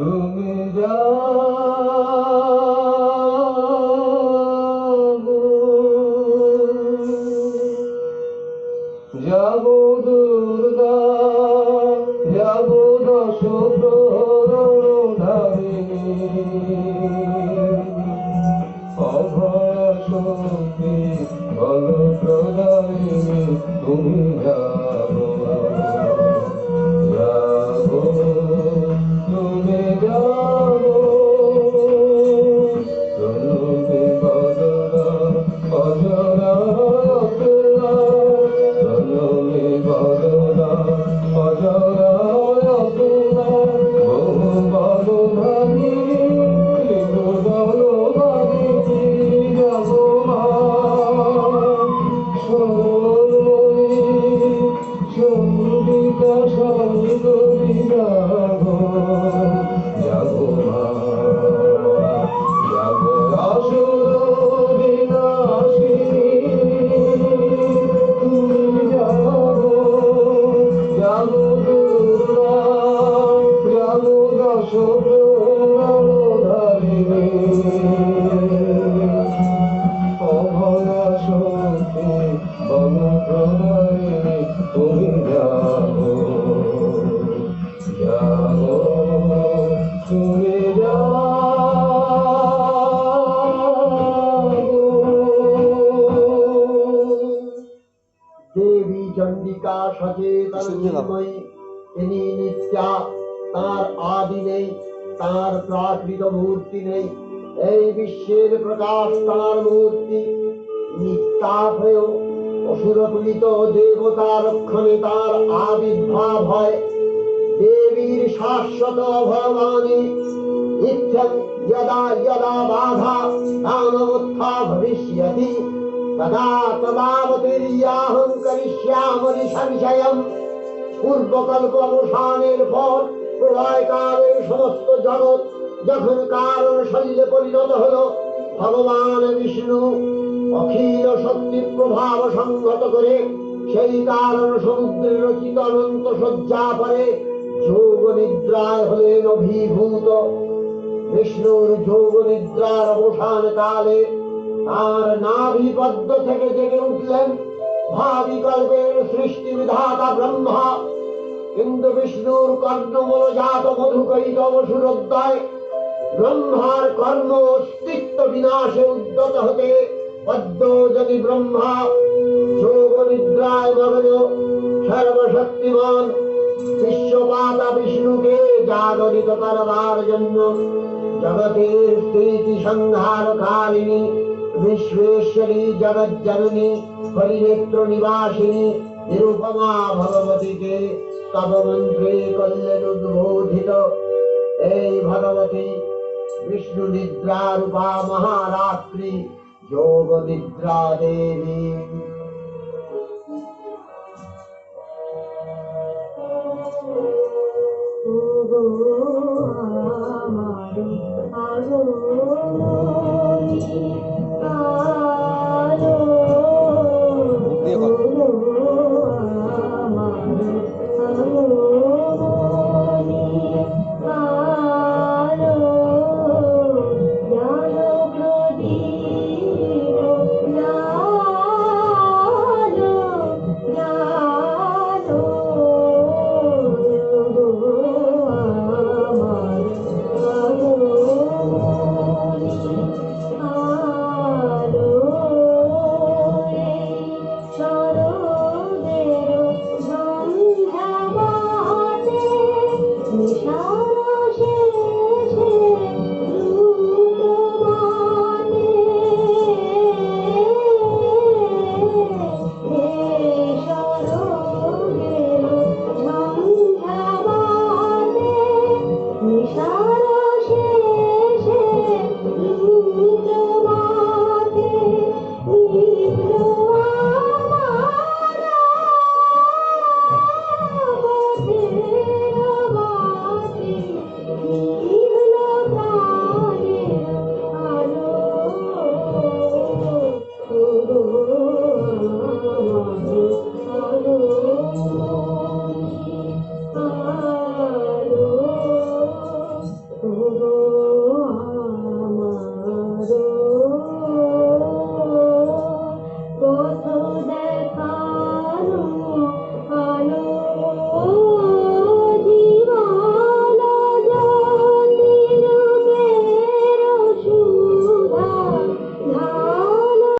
তুমি যাব দুর্গা যাব দশ তুমি যাব যাব দেবী চণ্ডিকা সচেতনময়ী তিনি নিত্যা তার আদি নেই তার প্রাকৃত মূর্তি নেই। এই বিশ্বের প্রকাশ তার মূর্তি। নিত্যাভয় অসুরতুলিত দেবতা রক্ষণে তার আবির্ভাব হয়। দেবীর শাশ্বত ভগবানী। নিত্যং যদা যদা বাধা দানমুত্থা ভবিষ্যতি। তদা তদাবতীর্যাহং করিষ্যামরি সংশয়ম পূর্বকল্প অনুসানের পর প্রলয়কালের সমস্ত জগৎ যখন কারণ পরিণত হলো, ভগবান বিষ্ণু অখিল শক্তি প্রভাব সংহত করে সেই কারণ সমুদ্রের রচিত অনন্ত শয্যা পরে যোগ নিদ্রায় হলেন অভিভূত। বিষ্ণুর যোগ নিদ্রার অবসান কালে তার নাভি পদ্ম থেকে জেগে উঠলেন ভাবি কল্পের সৃষ্টি বিধাতা ব্রহ্মা। কিন্তু বিষ্ণুর কর্ণমূল জাত মধুকৈত অসুরোদ্দয় ব্রহ্মার কর্ম অস্তিত্ব বিনাশে উদ্যত হতে পদ্ম যদি ব্রহ্মা যোগ নিদ্রায় মগ্ন সর্বশক্তিমান জাগরিত করবার জন্য জগতের স্থিতি সংহার কারিণী বিশ্বেশ্বরী জগৎ জননী হরিনেত্র নিবাসিনী নিরুপমা ভগবতীকে তব মন্ত্রে কল্যাণ উদ্বোধিত এই ভগবতী বিষ্ণু নিদ্রা রূপা মহারাত্রি যোগ নিদ্রা দেবী। Oh,